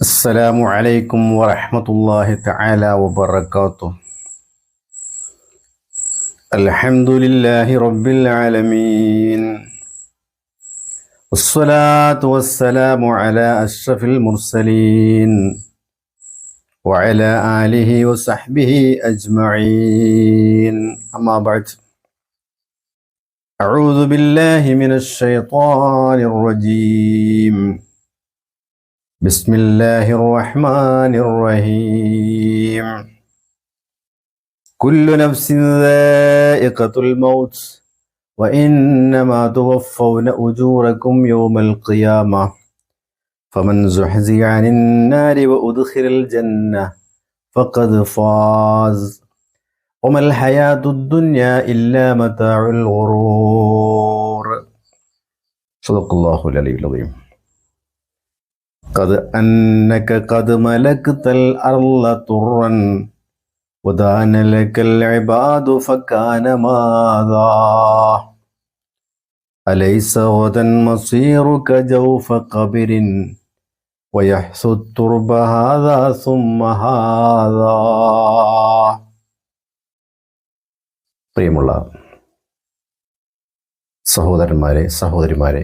السلام عليكم ورحمة الله تعالى وبركاته. الحمد لله رب العالمين. والصلاة والسلام على أشرف المرسلين وعلى آله وصحبه أجمعين. أما بعد. أعوذ بالله من الشيطان الرجيم. بسم الله الرحمن الرحيم كل نفس ذائقة الموت وإنما توفون أجوركم يوم القيامة فمن زحزح عن النار وأدخل الجنة فقد فاز وما الحياة الدنيا إلا متاع الغرور صدق الله العلي العظيم قد أنك قد ملكت الأرض طرا ودان لك العباد فكان ماذا أليس غدا مصيرك جوف قبر ويحث الترب هذا ثم هذا പ്രിയമുള്ള സഹോദരന്മാരെ സഹോദരിമാരെ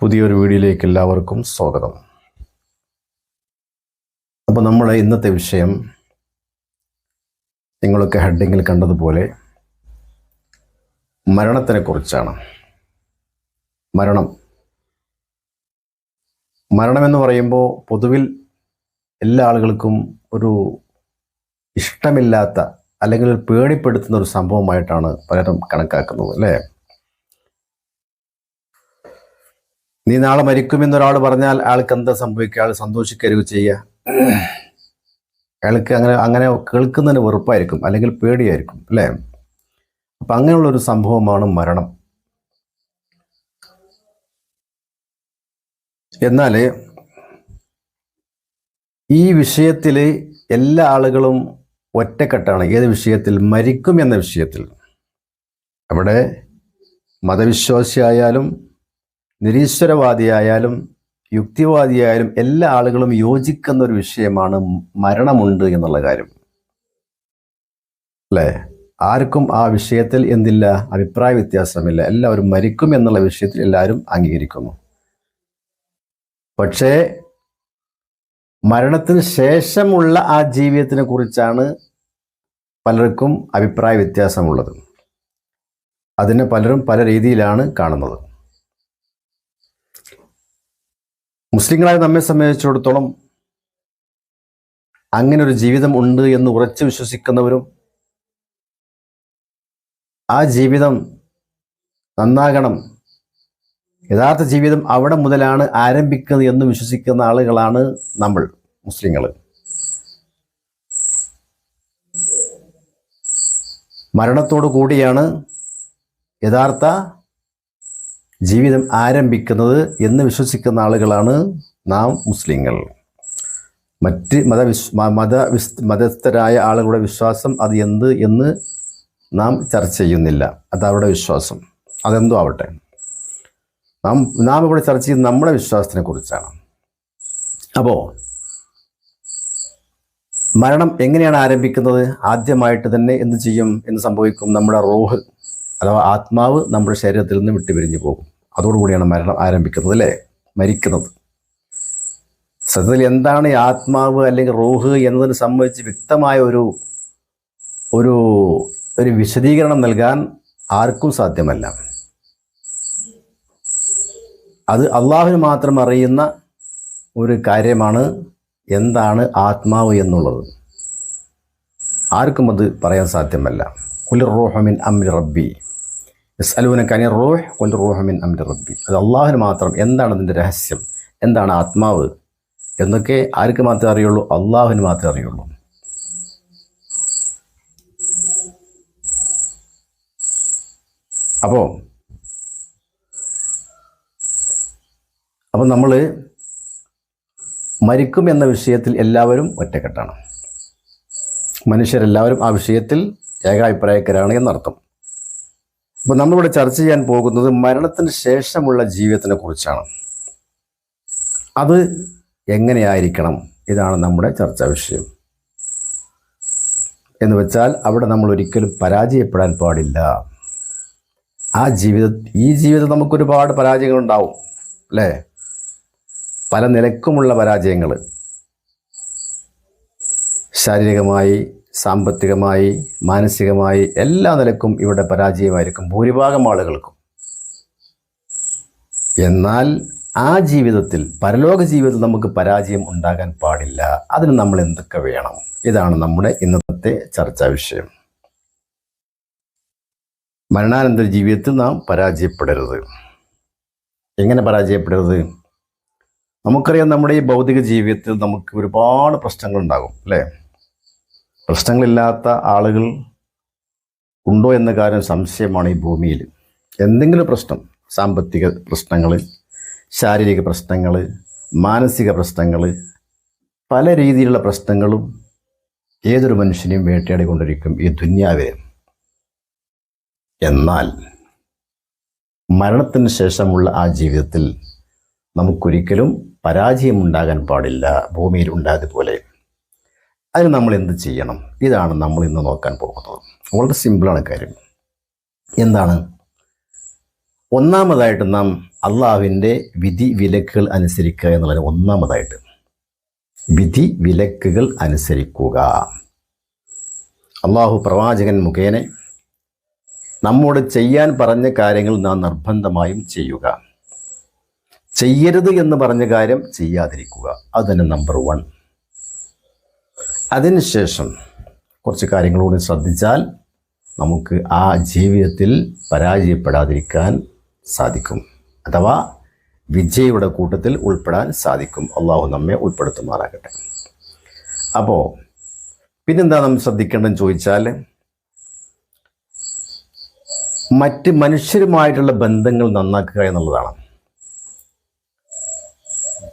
പുതിയൊരു വീഡിയോയിലേക്ക് എല്ലാവർക്കും സ്വാഗതം. അപ്പോൾ നമ്മുടെ ഇന്നത്തെ വിഷയം നിങ്ങളൊക്കെ ഹെഡിങ്ങിൽ കണ്ടതുപോലെ മരണത്തിനെ കുറിച്ചാണ്. മരണം. മരണമെന്ന് പറയുമ്പോൾ പൊതുവിൽ എല്ലാ ആളുകൾക്കും ഒരു ഇഷ്ടമില്ലാത്ത അല്ലെങ്കിൽ പേടിപ്പെടുത്തുന്ന ഒരു സംഭവമായിട്ടാണ് പലരും കണക്കാക്കുന്നത് അല്ലേ? നീ നാളെ മരിക്കുമെന്നൊരാൾ പറഞ്ഞാൽ അയാൾക്ക് എന്താ സംഭവിക്കുക? അയാൾ സന്തോഷിക്കരുത് ചെയ്യുക. അയാൾക്ക് അങ്ങനെ അങ്ങനെ കേൾക്കുന്നതിന് വെറുപ്പായിരിക്കും അല്ലെങ്കിൽ പേടിയായിരിക്കും അല്ലേ? അപ്പം അങ്ങനെയുള്ളൊരു സംഭവമാണ് മരണം. എന്നാൽ ഈ വിഷയത്തിൽ എല്ലാ ആളുകളും ഒറ്റക്കെട്ടാണ്. ഏത് വിഷയത്തിൽ? മരിക്കും എന്ന വിഷയത്തിൽ. അവിടെ മതവിശ്വാസിയായാലും നിരീശ്വരവാദിയായാലും യുക്തിവാദിയായാലും എല്ലാ ആളുകളും യോജിക്കുന്ന ഒരു വിഷയമാണ് മരണമുണ്ട് എന്നുള്ള കാര്യം. അല്ലേ? ആർക്കും ആ വിഷയത്തിൽ എന്തില്ല അഭിപ്രായ വ്യത്യാസമില്ല. എല്ലാവരും മരിക്കും എന്നുള്ള വിഷയത്തിൽ എല്ലാവരും അംഗീകരിക്കുന്നു. പക്ഷേ മരണത്തിന് ശേഷമുള്ള ആ ജീവിതത്തിനെ കുറിച്ചാണ് പലർക്കും അഭിപ്രായ വ്യത്യാസമുള്ളത്. അതിനെ പലരും പല രീതിയിലാണ് കാണുന്നത്. മുസ്ലിങ്ങളായ നമ്മെ സംബന്ധിച്ചിടത്തോളം അങ്ങനെ ഒരു ജീവിതം ഉണ്ട് എന്ന് ഉറച്ചു വിശ്വസിക്കുന്നവരും ആ ജീവിതം നന്നാകണം. യഥാർത്ഥ ജീവിതം അവിടെ മുതലാണ് ആരംഭിക്കുന്നത് എന്ന് വിശ്വസിക്കുന്ന ആളുകളാണ് നമ്മൾ മുസ്ലിങ്ങൾ. മരണത്തോടു കൂടിയാണ് യഥാർത്ഥ ജീവിതം ആരംഭിക്കുന്നത് എന്ന് വിശ്വസിക്കുന്ന ആളുകളാണ് നാം മുസ്ലിങ്ങൾ. മറ്റ് മതവിശ് മത വിസ് മതസ്ഥരായ ആളുകളുടെ വിശ്വാസം അത് എന്ത് എന്ന് നാം ചർച്ച ചെയ്യുന്നില്ല. അത് അവരുടെ വിശ്വാസം. അതെന്തോ ആവട്ടെ. നാം നാം ഇവിടെ ചർച്ച ചെയ്യുന്നത് നമ്മുടെ വിശ്വാസത്തിനെ കുറിച്ചാണ്. അപ്പോൾ മരണം എങ്ങനെയാണ് ആരംഭിക്കുന്നത്? ആദ്യമായിട്ട് തന്നെ എന്ത് ചെയ്യും എന്ന് സംഭവിക്കും നമ്മുടെ റോഹ്. അഥവാ ആത്മാവ് നമ്മുടെ ശരീരത്തിൽ നിന്ന് വിട്ടുപിരിഞ്ഞു പോകും. അതോടുകൂടിയാണ് മരണം ആരംഭിക്കുന്നത് അല്ലേ? മരിക്കുന്നത്. സത്യത്തിൽ എന്താണ് ഈ ആത്മാവ് അല്ലെങ്കിൽ റോഹ് എന്നതിനെ സംബന്ധിച്ച് വ്യക്തമായ ഒരു ഒരു ഒരു വിശദീകരണം നൽകാൻ ആർക്കും സാധ്യമല്ല. അത് അള്ളാഹുവിന് മാത്രം അറിയുന്ന ഒരു കാര്യമാണ് എന്താണ് ആത്മാവ് എന്നുള്ളത്. ആർക്കും അത് പറയാൻ സാധ്യമല്ല. കുലിർ റോഹമിൻ അമ്രി റബ്ബി. അലൂന കനി റൂഹ് കുൽ റോഹമിൻ റബ്ബി അത് മാത്രം. എന്താണ് അതിന്റെ രഹസ്യം? എന്താണ് ആത്മാവ്? എന്നൊക്കെ ആർക്ക് മാത്രമേ അറിയുള്ളൂ? അള്ളാഹുവിന് മാത്രമേ അറിയുള്ളൂ. അപ്പോൾ അപ്പോൾ നമ്മൾ മരിക്കും എന്ന വിഷയത്തിൽ എല്ലാവരും ഒറ്റക്കെട്ടാണ്. മനുഷ്യരെല്ലാവരും ആ വിഷയത്തിൽ ഏകാഭിപ്രായക്കാരാണ് എന്നർത്ഥം. അപ്പോൾ നമ്മളിവിടെ ചർച്ച ചെയ്യാൻ പോകുന്നത് മരണത്തിന് ശേഷമുള്ള ജീവിതത്തിനെ കുറിച്ചാണ്. അത് എങ്ങനെയായിരിക്കണം? ഇതാണ് നമ്മുടെ ചർച്ചാ വിഷയം. എന്ന് വെച്ചാൽ അവിടെ നമ്മൾ ഒരിക്കലും പരാജയപ്പെടാൻ പാടില്ല. ആ ജീവിത ഈ ജീവിതം നമുക്കൊരുപാട് പരാജയങ്ങൾ ഉണ്ടാവും അല്ലേ? പല നിലക്കുമുള്ള പരാജയങ്ങൾ. ശാരീരികമായി സാമ്പത്തികമായി മാനസികമായി എല്ലാ നിലക്കും ഇവിടെ പരാജയമായിരിക്കും. ഭൂരിഭാഗം ആളുകൾക്കും. എന്നാൽ ആ ജീവിതത്തിൽ പരലോക ജീവിതത്തിൽ നമുക്ക് പരാജയം ഉണ്ടാകാൻ പാടില്ല. അതിന് നമ്മൾ എന്തൊക്കെ വേണം? ഇതാണ് നമ്മുടെ ഇന്നത്തെ ചർച്ചാ വിഷയം. മരണാനന്തര ജീവിതത്തിൽ നാം പരാജയപ്പെടരുത്. എങ്ങനെ പരാജയപ്പെടരുത്? നമുക്കറിയാം നമ്മുടെ ഈ ഭൗതിക ജീവിതത്തിൽ നമുക്ക് ഒരുപാട് പ്രശ്നങ്ങൾ ഉണ്ടാകും അല്ലേ? പ്രശ്നങ്ങളില്ലാത്ത ആളുകൾ ഉണ്ടോ എന്ന കാര്യം സംശയമാണ് ഈ ഭൂമിയിൽ. എന്തെങ്കിലും പ്രശ്നം സാമ്പത്തിക പ്രശ്നങ്ങൾ ശാരീരിക പ്രശ്നങ്ങൾ മാനസിക പ്രശ്നങ്ങൾ പല രീതിയിലുള്ള പ്രശ്നങ്ങളും ഏതൊരു മനുഷ്യനെയും വേട്ടയാടിക്കൊണ്ടിരിക്കും ഈ ദുന്യാവിൽ. എന്നാൽ മരണത്തിന് ശേഷമുള്ള ആ ജീവിതത്തിൽ നമുക്കൊരിക്കലും പരാജയമുണ്ടാകാൻ പാടില്ല ഭൂമിയിൽ ഉണ്ടായതുപോലെ അതിന് നമ്മൾ എന്ത് ചെയ്യണം? ഇതാണ് നമ്മൾ ഇന്ന് നോക്കാൻ പോകുന്നത്. വളരെ സിമ്പിളാണ് കാര്യം. എന്താണ്? ഒന്നാമതായിട്ട് നാം അള്ളാഹുവിന്റെ വിധി വിലക്കുകൾ അനുസരിക്കുക എന്നുള്ളത് ഒന്നാമതായിട്ട്. വിധി വിലക്കുകൾ അനുസരിക്കുക. അള്ളാഹു പ്രവാചകൻ മുഖേന നമ്മോട് ചെയ്യാൻ പറഞ്ഞ കാര്യങ്ങൾ നാം നിർബന്ധമായും ചെയ്യുക. ചെയ്യരുത് എന്ന് പറഞ്ഞ കാര്യം ചെയ്യാതിരിക്കുക. അത് തന്നെ നമ്പർ വൺ അതിനുശേഷം കുറച്ച് കാര്യങ്ങളോട് ശ്രദ്ധിച്ചാൽ നമുക്ക് ആ ജീവിതത്തിൽ പരാജയപ്പെടാതിരിക്കാൻ സാധിക്കും. അഥവാ വിജയയുടെ കൂട്ടത്തിൽ ഉൾപ്പെടാൻ സാധിക്കും. അള്ളാഹു നമ്മെ ഉൾപ്പെടുത്തുമാറാകട്ടെ. അപ്പോൾ പിന്നെന്താ നമ്മൾ ശ്രദ്ധിക്കേണ്ടതെന്ന് ചോദിച്ചാൽ മറ്റ് മനുഷ്യരുമായിട്ടുള്ള ബന്ധങ്ങൾ നന്നാക്കുക എന്നുള്ളതാണ്.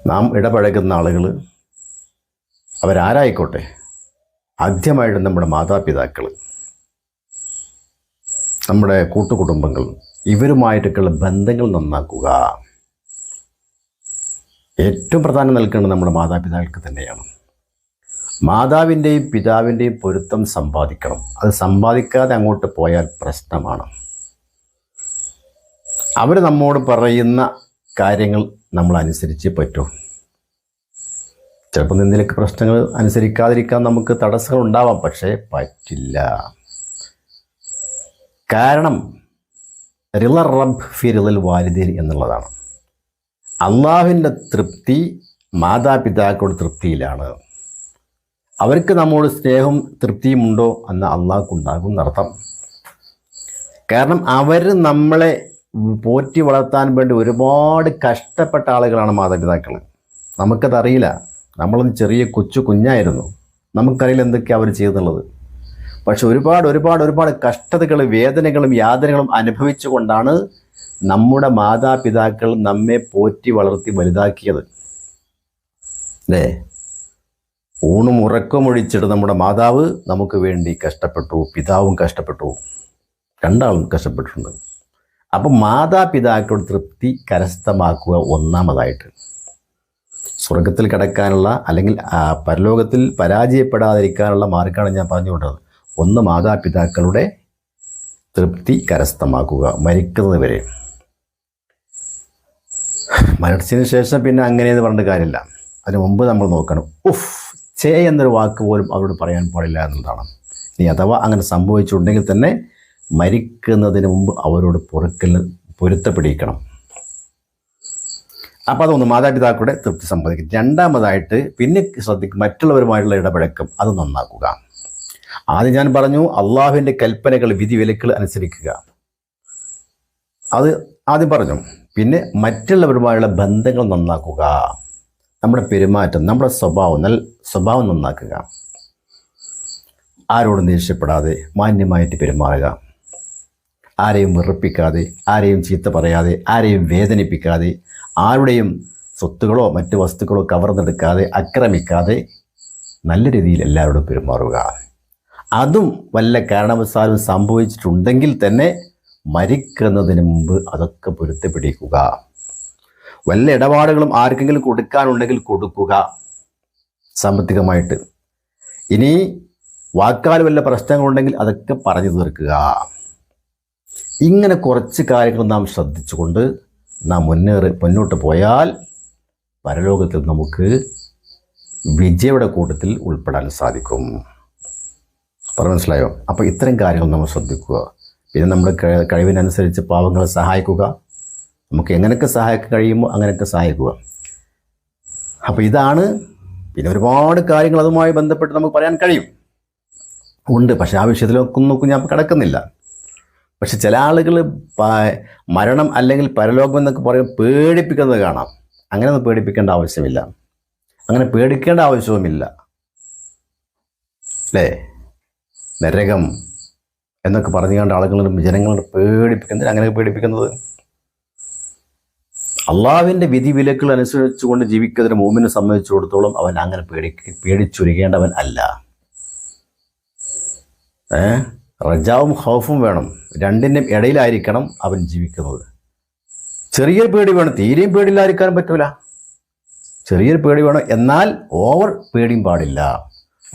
നാം ഇടപഴകുന്ന ആളുകൾ അവരാരായിക്കോട്ടെ? ആദ്യമായിട്ട് നമ്മുടെ മാതാപിതാക്കൾ നമ്മുടെ കൂട്ടുകുടുംബങ്ങൾ ഇവരുമായിട്ടൊക്കെയുള്ള ബന്ധങ്ങൾ നന്നാക്കുക. ഏറ്റവും പ്രധാനം നൽകേണ്ടത് നമ്മുടെ മാതാപിതാക്കൾക്ക് തന്നെയാണ്. മാതാവിന്റെയും പിതാവിന്റെയും പൊരുത്തം സമ്പാദിക്കണം. അത് സമ്പാദിക്കാതെ അങ്ങോട്ട് പോയാൽ പ്രശ്നമാണ്. അവർ നമ്മോട് പറയുന്ന കാര്യങ്ങൾ നമ്മൾ പറ്റൂ. ചിലപ്പോൾ എന്തെങ്കിലുമൊക്കെ പ്രശ്നങ്ങൾ അനുസരിക്കാതിരിക്കാൻ നമുക്ക് തടസ്സങ്ങൾ ഉണ്ടാവാം പക്ഷേ പറ്റില്ല. കാരണം റിള റബ് ഫി റിലൽ വാലിദീൻ എന്നുള്ളതാണ്. അള്ളാഹുവിന്റെ തൃപ്തി മാതാപിതാക്കളുടെ തൃപ്തിയിലാണ്. അവർക്ക് നമ്മോട് സ്നേഹവും തൃപ്തിയും ഉണ്ടോ എന്ന് അള്ളാഹ്ക്കുണ്ടാകും എന്നർത്ഥം. കാരണം അവർ നമ്മളെ പോറ്റി വളർത്താൻ വേണ്ടി ഒരുപാട് കഷ്ടപ്പെട്ട ആളുകളാണ് മാതാപിതാക്കൾ നമുക്കതറിയില്ല. നമ്മളൊന്ന് ചെറിയ കൊച്ചു കുഞ്ഞായിരുന്നു. നമുക്കറിയില്ല എന്തൊക്കെയാണ് അവർ ചെയ്തെന്നുള്ളത് പക്ഷെ ഒരുപാട് ഒരുപാട് ഒരുപാട് കഷ്ടതകളും വേദനകളും യാതനകളും അനുഭവിച്ചുകൊണ്ടാണ് നമ്മുടെ മാതാപിതാക്കൾ നമ്മെ പോറ്റി വളർത്തി വലുതാക്കിയത്. അല്ലേ ഊണും ഉറക്കവും ഒഴിച്ചിട്ട് നമ്മുടെ മാതാവ് നമുക്ക് വേണ്ടി കഷ്ടപ്പെട്ടു പിതാവും കഷ്ടപ്പെട്ടു രണ്ടാളും കഷ്ടപ്പെട്ടിട്ടുണ്ട്. അപ്പം മാതാപിതാക്കളുടെ തൃപ്തി കരസ്ഥമാക്കുക ഒന്നാമതായിട്ട്. സ്വർഗത്തിൽ കിടക്കാനുള്ള അല്ലെങ്കിൽ പരലോകത്തിൽ പരാജയപ്പെടാതിരിക്കാനുള്ള മാർഗമാണ് ഞാൻ പറഞ്ഞുകൊണ്ടത്. ഒന്ന് മാതാപിതാക്കളുടെ തൃപ്തി കരസ്ഥമാക്കുക മരിക്കുന്നത് വരെ. മരിച്ചതിന് ശേഷം പിന്നെ അങ്ങനെയെന്ന് പറഞ്ഞിട്ട് കാര്യമില്ല. അതിന് മുമ്പ് നമ്മൾ നോക്കണം. ഉഫ് ചേ എന്നൊരു വാക്ക് പോലും അവരോട് പറയാൻ പാടില്ല എന്നുള്ളതാണ്. ഇനി അഥവാ അങ്ങനെ സംഭവിച്ചിട്ടുണ്ടെങ്കിൽ തന്നെ മരിക്കുന്നതിന് മുമ്പ് അവരോട് പൊറുക്കൽ പൊരുത്തപ്പെടിക്കണം. അപ്പോൾ അതൊന്ന് മാതാപിതാക്കളുടെ തൃപ്തി സമ്പാദിക്കും രണ്ടാമതായിട്ട് പിന്നെ ശ്രദ്ധിക്കും മറ്റുള്ളവരുമായിട്ടുള്ള ഇടപഴക്കം അത് നന്നാക്കുക. ആദ്യം ഞാൻ പറഞ്ഞു അള്ളാഹുവിന്റെ കൽപ്പനകൾ വിധി വിലക്കുകൾ അനുസരിക്കുക. അത് ആദ്യം പറഞ്ഞു. പിന്നെ മറ്റുള്ളവരുമായുള്ള ബന്ധങ്ങൾ നന്നാക്കുക. നമ്മുടെ പെരുമാറ്റം നമ്മുടെ സ്വഭാവം നല്ല സ്വഭാവം നന്നാക്കുക. ആരോടും ദേഷ്യപ്പെടാതെ മാന്യമായിട്ട് പെരുമാറുക. ആരെയും വെറുപ്പിക്കാതെ ആരെയും ചീത്ത പറയാതെ ആരെയും വേദനിപ്പിക്കാതെ ആരുടെയും സ്വത്തുകളോ മറ്റ് വസ്തുക്കളോ കവർന്നെടുക്കാതെ ആക്രമിക്കാതെ നല്ല രീതിയിൽ എല്ലാവരോടും പെരുമാറുക. അതും വല്ല കാരണവശാലും സംഭവിച്ചിട്ടുണ്ടെങ്കിൽ തന്നെ മരിക്കുന്നതിന് മുമ്പ് അതൊക്കെ പൊരുത്തപ്പെടിക്കുക വല്ല ഇടപാടുകളും ആർക്കെങ്കിലും കൊടുക്കാനുണ്ടെങ്കിൽ കൊടുക്കുക. സാമ്പത്തികമായിട്ട്. ഇനി വാക്കാൽ വല്ല പ്രശ്നങ്ങളുണ്ടെങ്കിൽ അതൊക്കെ പറഞ്ഞു തീർക്കുക. ഇങ്ങനെ കുറച്ച് കാര്യങ്ങൾ നാം ശ്രദ്ധിച്ചുകൊണ്ട് നാം മുന്നേറി മുന്നോട്ട് പോയാൽ പരലോകത്തിൽ നമുക്ക് വിജയയുടെ കൂട്ടത്തിൽ ഉൾപ്പെടാൻ സാധിക്കും. പറഞ്ഞു മനസ്സിലായോ? അപ്പോൾ ഇത്തരം കാര്യങ്ങൾ നമ്മൾ ശ്രദ്ധിക്കുക. പിന്നെ നമ്മുടെ കഴി- കഴിവിനനുസരിച്ച് പാവങ്ങളെ സഹായിക്കുക. നമുക്ക് എങ്ങനെയൊക്കെ സഹായിക്കാൻ കഴിയുമോ അങ്ങനെയൊക്കെ സഹായിക്കുക. അപ്പോൾ ഇതാണ് പിന്നെ ഒരുപാട് കാര്യങ്ങൾ അതുമായി ബന്ധപ്പെട്ട് നമുക്ക് പറയാൻ കഴിയും. ഉണ്ട് പക്ഷേ ആ വിഷയത്തിലൊക്കെ നോക്കും ഞാൻ കിടക്കുന്നില്ല. പക്ഷെ ചില ആളുകൾ മരണം അല്ലെങ്കിൽ പരലോകം എന്നൊക്കെ പറയും പേടിപ്പിക്കുന്നത് കാണാം. അങ്ങനെ ഒന്നും പേടിപ്പിക്കേണ്ട ആവശ്യമില്ല. അങ്ങനെ പേടിക്കേണ്ട ആവശ്യവുമില്ല. അല്ലേ? നരകം എന്നൊക്കെ പറഞ്ഞു കണ്ട ആളുകൾ ജനങ്ങളെ പേടിപ്പിക്കുന്നത് അങ്ങനെ പേടിപ്പിക്കുന്നത്? അള്ളാവിന്റെ വിധി വിലക്കൾ അനുസരിച്ചുകൊണ്ട് ജീവിക്കുന്നതിന് മൂമിനെ സംബന്ധിച്ചിടത്തോളം അവൻ അങ്ങനെ പേടി പേടിച്ചൊരുങ്ങേണ്ടവൻ അല്ല. ഏ? റജാവും ഹൗഫും വേണം. രണ്ടിന്റെയും ഇടയിലായിരിക്കണം അവൻ ജീവിക്കുന്നത്. ചെറിയ പേടി വേണം തീരെയും പേടിയില്ലായിരിക്കാൻ പറ്റൂല. ചെറിയൊരു പേടി വേണം എന്നാൽ ഓവർ പേടിയും പാടില്ല.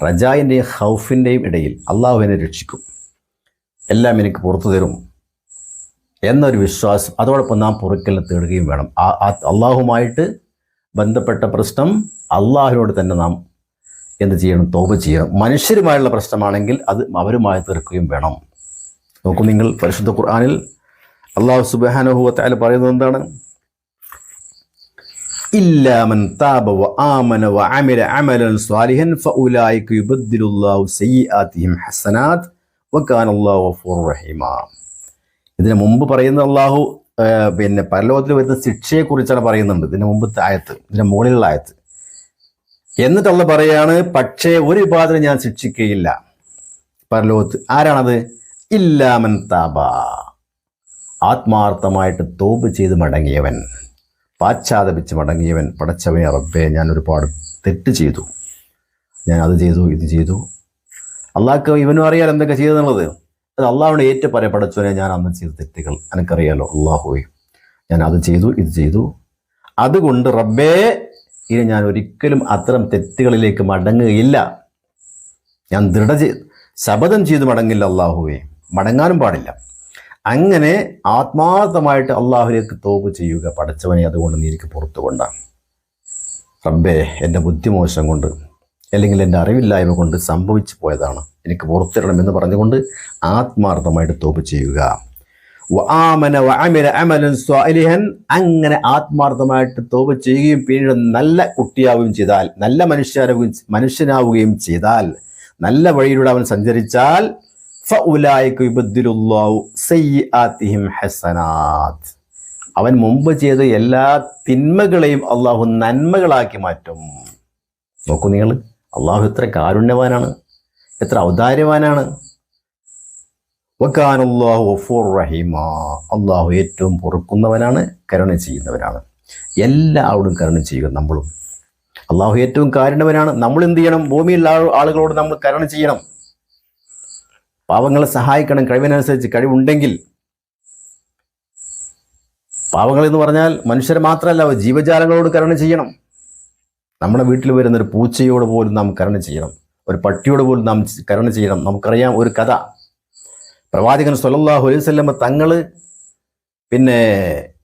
റജായിന്റെയും ഹൗഫിന്റെയും ഇടയിൽ അള്ളാഹു എന്നെ രക്ഷിക്കും. എല്ലാം എനിക്ക് പുറത്തു തരും എന്നൊരു വിശ്വാസം. അതോടൊപ്പം നാം പൊറുക്കലിനെ തേടുകയും വേണം. അള്ളാഹുമായിട്ട് ബന്ധപ്പെട്ട പ്രശ്നം അള്ളാഹുവിനോട് തന്നെ നാം എന്ത് ചെയ്യണം? തോപ ചെയ്യണം. മനുഷ്യരുമായുള്ള പ്രശ്നമാണെങ്കിൽ അത് അവരുമായി തീർക്കുകയും വേണം. നോക്കൂ നിങ്ങൾ പരിശുദ്ധ ഖുർആാനിൽ അള്ളാഹു സുബാനുഹുവത്തായ പറയുന്നത് എന്താണ്? ഇല്ലാമൻ താബ വ ആമന വ അമലൻ സ്വാലിഹൻ ഹസനാത് ഇതിനു മുമ്പ് പറയുന്ന അള്ളാഹു പിന്നെ പരലോകത്തിൽ വരുന്ന ശിക്ഷയെക്കുറിച്ചാണ് പറയുന്നുണ്ട്. ഇതിന് മുമ്പ് ആയത്ത് ഇതിന് മുകളിലുള്ള ആയത്ത്. എന്നിട്ടുള്ള പറയാണ് പക്ഷേ ഒരു പാത്രം ഞാൻ ശിക്ഷിക്കുകയില്ല. പരലോകത്ത് ആരാണത്? ഇല്ലാമൻ താബ. ആത്മാർത്ഥമായിട്ട് തോപ് ചെയ്ത് മടങ്ങിയവൻ പാശ്ചാതപിച്ച് മടങ്ങിയവൻ പടച്ചവനെ റബ്ബേ ഞാൻ ഒരുപാട് തെറ്റ് ചെയ്തു. ഞാൻ അത് ചെയ്തു ഇത് ചെയ്തു. അള്ളാഹ്ക്ക് ഇവനും അറിയാലോ എന്തൊക്കെ ചെയ്തെന്നുള്ളത്. അത് അള്ളാഹുവിനെ ഏറ്റവും പറയാം പടച്ചവനെ ഞാൻ അന്ന് ചെയ്ത തെറ്റുകൾ എനിക്കറിയാലോ അള്ളാഹുവേ. ഞാൻ അത് ചെയ്തു ഇത് ചെയ്തു. അതുകൊണ്ട് റബ്ബേ ഇനി ഞാൻ ഒരിക്കലും അത്തരം തെറ്റുകളിലേക്ക് മടങ്ങുകയില്ല. ഞാൻ ദൃഢ ശപഥം ചെയ്ത് മടങ്ങില്ല അള്ളാഹുവെ. മടങ്ങാനും പാടില്ല. അങ്ങനെ ആത്മാർത്ഥമായിട്ട് അള്ളാഹുലേക്ക് തോപ്പ് ചെയ്യുക പടച്ചവനെ അതുകൊണ്ട് നീ എനിക്ക് പുറത്തു കൊണ്ട. റബ്ബേ എന്റെ ബുദ്ധിമോശം കൊണ്ട് അല്ലെങ്കിൽ എന്റെ അറിവില്ലായ്മ കൊണ്ട് സംഭവിച്ചു പോയതാണ്. എനിക്ക് പുറത്തിടണം എന്ന് പറഞ്ഞുകൊണ്ട് ആത്മാർത്ഥമായിട്ട് തോപ്പ് ചെയ്യുക. അങ്ങനെ ആത്മാർത്ഥമായിട്ട് തോപ ചെയ്യുകയും പിന്നീട് നല്ല കുട്ടിയാവുകയും ചെയ്താൽ നല്ല മനുഷ്യരാവുകയും മനുഷ്യനാവുകയും ചെയ്താൽ നല്ല വഴിയിലൂടെ അവൻ സഞ്ചരിച്ചാൽ അവൻ മുമ്പ് ചെയ്ത എല്ലാ തിന്മകളെയും അള്ളാഹു നന്മകളാക്കി മാറ്റും. നോക്കൂ നിങ്ങൾ അള്ളാഹു എത്ര കാരുണ്യവാനാണ് എത്ര ഔദാര്യവാനാണ്. അള്ളാഹു ഏറ്റവും പൊറുക്കുന്നവനാണ് കരുണ ചെയ്യുന്നവനാണ്. എല്ലാവരും കരുണ ചെയ്യുക നമ്മളും. അള്ളാഹു ഏറ്റവും കാരുണ്യവനാണ്. നമ്മൾ എന്ത് ചെയ്യണം? ഭൂമിയിലുള്ള ആളുകളോട് നമ്മൾ കരുണ ചെയ്യണം. പാവങ്ങളെ സഹായിക്കണം കഴിവിനനുസരിച്ച് കഴിവുണ്ടെങ്കിൽ. പാവങ്ങൾ എന്ന് പറഞ്ഞാൽ മനുഷ്യരെ മാത്രമല്ല ജീവജാലങ്ങളോട് കരുണ ചെയ്യണം. നമ്മുടെ വീട്ടിൽ വരുന്ന ഒരു പൂച്ചയോട് പോലും നാം കരുണ ചെയ്യണം. ഒരു പട്ടിയോട് പോലും നാം കരുണ ചെയ്യണം. നമുക്കറിയാം ഒരു കഥ. പ്രവാചകൻ സൊല്ലാഹു അലൈഹി തങ്ങൾ പിന്നെ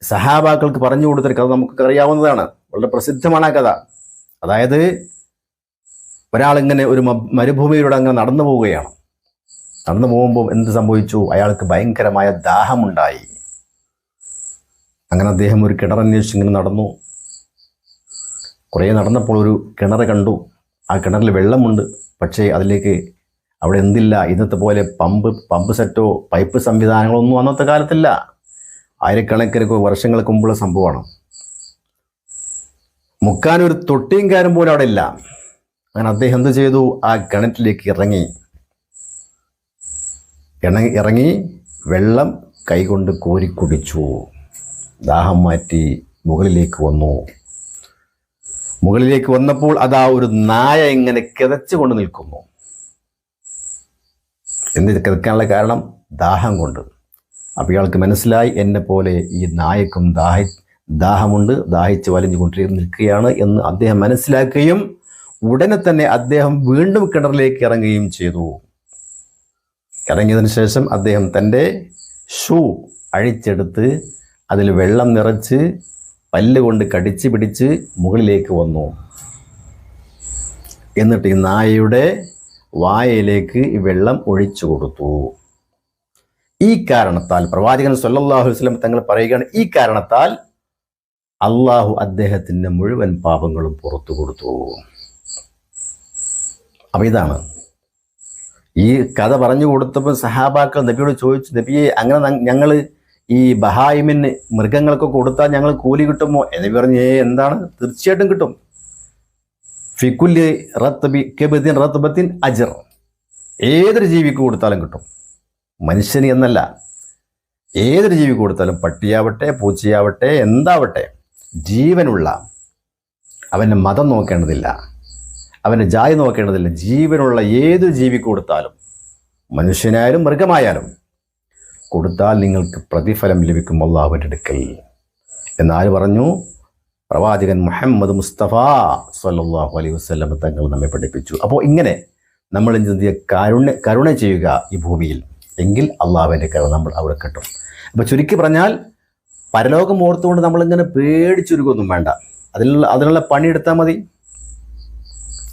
സഹാബാക്കൾക്ക് പറഞ്ഞു കൊടുത്തൊരു കഥ നമുക്ക് അറിയാവുന്നതാണ് വളരെ പ്രസിദ്ധമാണ് ആ കഥ. അതായത് ഒരാളിങ്ങനെ ഒരു മരുഭൂമിയിലൂടെ അങ്ങനെ നടന്നു പോവുകയാണ്. നടന്നു പോകുമ്പോൾ എന്ത് സംഭവിച്ചു? അയാൾക്ക് ഭയങ്കരമായ ദാഹമുണ്ടായി. അങ്ങനെ അദ്ദേഹം ഒരു കിണറന്വേഷിച്ച് ഇങ്ങനെ നടന്നു. കുറേ നടന്നപ്പോൾ ഒരു കിണർ കണ്ടു. ആ കിണറിൽ വെള്ളമുണ്ട്. പക്ഷേ അതിലേക്ക് അവിടെ എന്തില്ല? ഇന്നത്തെ പോലെ പമ്പ് പമ്പ് സെറ്റോ പൈപ്പ് സംവിധാനങ്ങളോ ഒന്നും അന്നത്തെ കാലത്തില്ല. ആയിരക്കണക്കിന് വർഷങ്ങൾക്ക് മുമ്പുള്ള സംഭവമാണ്. മുക്കാനൊരു തൊട്ടിയും കാരും പോലും അവിടെ ഇല്ല. അങ്ങനെ അദ്ദേഹം എന്ത് ചെയ്തു? ആ കിണറ്റിലേക്ക് ഇറങ്ങി. ഇണ- ഇറങ്ങി വെള്ളം കൈകൊണ്ട് കോരി കുടിച്ചു. ദാഹം മാറ്റി മുകളിലേക്ക് വന്നു. മുകളിലേക്ക് വന്നപ്പോൾ അതാ ഒരു നായ ഇങ്ങനെ കിതച്ചുകൊണ്ട് നിൽക്കുന്നു. എന്ത് കിതക്കാനുള്ള കാരണം? ദാഹം കൊണ്ട്. അപ്പോൾ ഇയാൾക്ക് മനസ്സിലായി എന്നെ പോലെ ഈ നായക്കും ദാഹി ദാഹമുണ്ട് ദാഹിച്ച് വലിഞ്ഞുകൊണ്ടിരി നിൽക്കുകയാണ് എന്ന് അദ്ദേഹം മനസ്സിലാക്കുകയും ഉടനെ തന്നെ അദ്ദേഹം വീണ്ടും കിണറിലേക്ക് ഇറങ്ങുകയും ചെയ്തു. ഇറങ്ങിയതിനു ശേഷം അദ്ദേഹം തന്റെ ഷൂ അഴിച്ചെടുത്ത് അതിൽ വെള്ളം നിറച്ച് പല്ലുകൊണ്ട് കടിച്ച് പിടിച്ച് മുകളിലേക്ക് വന്നു. എന്നിട്ട് ഈ നായയുടെ വായയിലേക്ക് ഈ വെള്ളം ഒഴിച്ചു കൊടുത്തു. ഈ കാരണത്താൽ പ്രവാചകൻ സല്ലല്ലാഹു അലൈഹി വസല്ലം തങ്ങൾ പറയുകയാണ് ഈ കാരണത്താൽ അള്ളാഹു അദ്ദേഹത്തിന്റെ മുഴുവൻ പാപങ്ങളും പുറത്തു കൊടുത്തു. അപ്പം ഇതാണ് ഈ കഥ പറഞ്ഞു കൊടുത്തപ്പോൾ സഹാബാക്കൾ നബിയോട് ചോദിച്ചു നബിയെ അങ്ങനെ ഞങ്ങൾ ഈ ബഹായിമിന് മൃഗങ്ങൾക്ക് കൊടുത്താൽ ഞങ്ങൾ കൂലി കിട്ടുമോ? എന്ന് പറഞ്ഞു "ഏയ് എന്താണ്? തീർച്ചയായിട്ടും കിട്ടും. ഫിക്കുല്ലി റത്തബി കെബിദ്ദീൻ റത്തബത്തിൻ അജർ ഏതൊരു ജീവിക്ക് കൊടുത്താലും കിട്ടും. മനുഷ്യന് എന്നല്ല. ഏതൊരു ജീവിക്ക് കൊടുത്താലും പട്ടിയാവട്ടെ പൂച്ചയാവട്ടെ എന്താവട്ടെ ജീവനുള്ള അവന്റെ മതം നോക്കേണ്ടതില്ല. അവന്റെ ജാതി നോക്കേണ്ടതില്ല. ജീവനുള്ള ഏത് ജീവി കൊടുത്താലും മനുഷ്യനായാലും മൃഗമായാലും കൊടുത്താൽ നിങ്ങൾക്ക് പ്രതിഫലം ലഭിക്കും അള്ളാഹുവിന്റെ അടുക്കൽ. എന്നാൽ പറഞ്ഞു? പ്രവാചകൻ മുഹമ്മദ് മുസ്തഫ സല്ലാഹു അലൈഹി വസല്ലം തങ്ങൾ നമ്മെ പഠിപ്പിച്ചു. അപ്പോൾ ഇങ്ങനെ നമ്മൾ ചെയ്യുക കരുണ കരുണ ചെയ്യുക ഈ ഭൂമിയിൽ. എങ്കിൽ അള്ളാഹുവിന്റെ കരുണ നമ്മൾ അവിടെ കിട്ടും. അപ്പോൾ ചുരുക്കി പറഞ്ഞാൽ പരലോകം ഓർത്തുകൊണ്ട് നമ്മളിങ്ങനെ പേടിച്ചുരുക്കൊന്നും വേണ്ട. അതിനുള്ള അതിനുള്ള പണിയെടുത്താൽ മതി.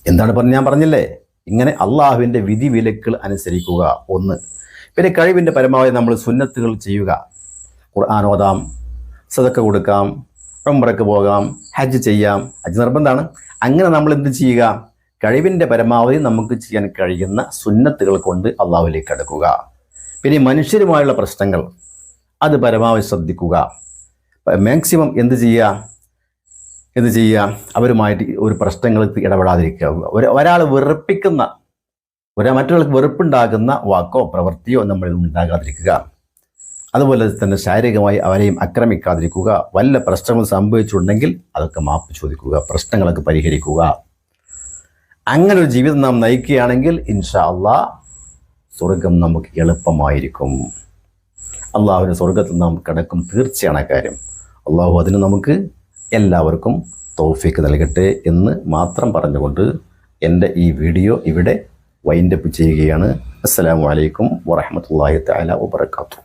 എന്താണ് പറഞ്ഞ് ഞാൻ പറഞ്ഞില്ലേ? ഇങ്ങനെ അള്ളാഹുവിന്റെ വിധി വിലക്കുകൾ അനുസരിക്കുക. ഒന്ന്. പിന്നെ കഴിവിന്റെ പരമാവധി നമ്മൾ സുന്നത്തുകൾ ചെയ്യുക. ഖുർആൻ ഓതാം സദക്ക കൊടുക്കാം ഉംറക്ക് പോകാം ഹജ്ജ് ചെയ്യാം. ഹജ്ജ് നിർബന്ധമാണ്. അങ്ങനെ നമ്മൾ എന്ത് ചെയ്യുക? കഴിവിന്റെ പരമാവധി നമുക്ക് ചെയ്യാൻ കഴിയുന്ന സുന്നത്തുകൾ കൊണ്ട് അള്ളാഹുലേക്ക് അടുക്കുക. പിന്നെ മനുഷ്യരുമായുള്ള പ്രശ്നങ്ങൾ. അത് പരമാവധി ശ്രദ്ധിക്കുക. മാക്സിമം എന്ത് ചെയ്യുക? എന്ത് ചെയ്യുക? അവരുമായിട്ട് ഒരു പ്രശ്നങ്ങൾക്ക് ഇടപെടാതിരിക്കുക. ഒരു ഒരാൾ വെറുപ്പിക്കുന്ന ഒരാ മറ്റൊരാൾക്ക് വെറുപ്പുണ്ടാകുന്ന വാക്കോ പ്രവൃത്തിയോ നമ്മളിൽ ഉണ്ടാകാതിരിക്കുക. അതുപോലെ തന്നെ ശാരീരികമായി അവരെയും ആക്രമിക്കാതിരിക്കുക. വല്ല പ്രശ്നങ്ങൾ സംഭവിച്ചിട്ടുണ്ടെങ്കിൽ അതൊക്കെ മാപ്പ് ചോദിക്കുക പ്രശ്നങ്ങളൊക്കെ പരിഹരിക്കുക. അങ്ങനെ ഒരു ജീവിതം നാം നയിക്കുകയാണെങ്കിൽ ഇൻഷാ അള്ളാ സ്വർഗം നമുക്ക് എളുപ്പമായിരിക്കും. അള്ളാഹുവിന്റെ സ്വർഗത്തിൽ നാം കിടക്കും തീർച്ചയാണ് കാര്യം. അള്ളാഹു അതിന് നമുക്ക് എല്ലാവർക്കും തോഫിക്ക് നൽകട്ടെ എന്ന് മാത്രം പറഞ്ഞുകൊണ്ട് എന്റെ ഈ വീഡിയോ ഇവിടെ വൈൻഡപ്പ് ചെയ്യുകയാണ്. അസ്സാം വലൈക്കും വറഹമത്തല്ലാഹി തആല വബറകാതുഹു.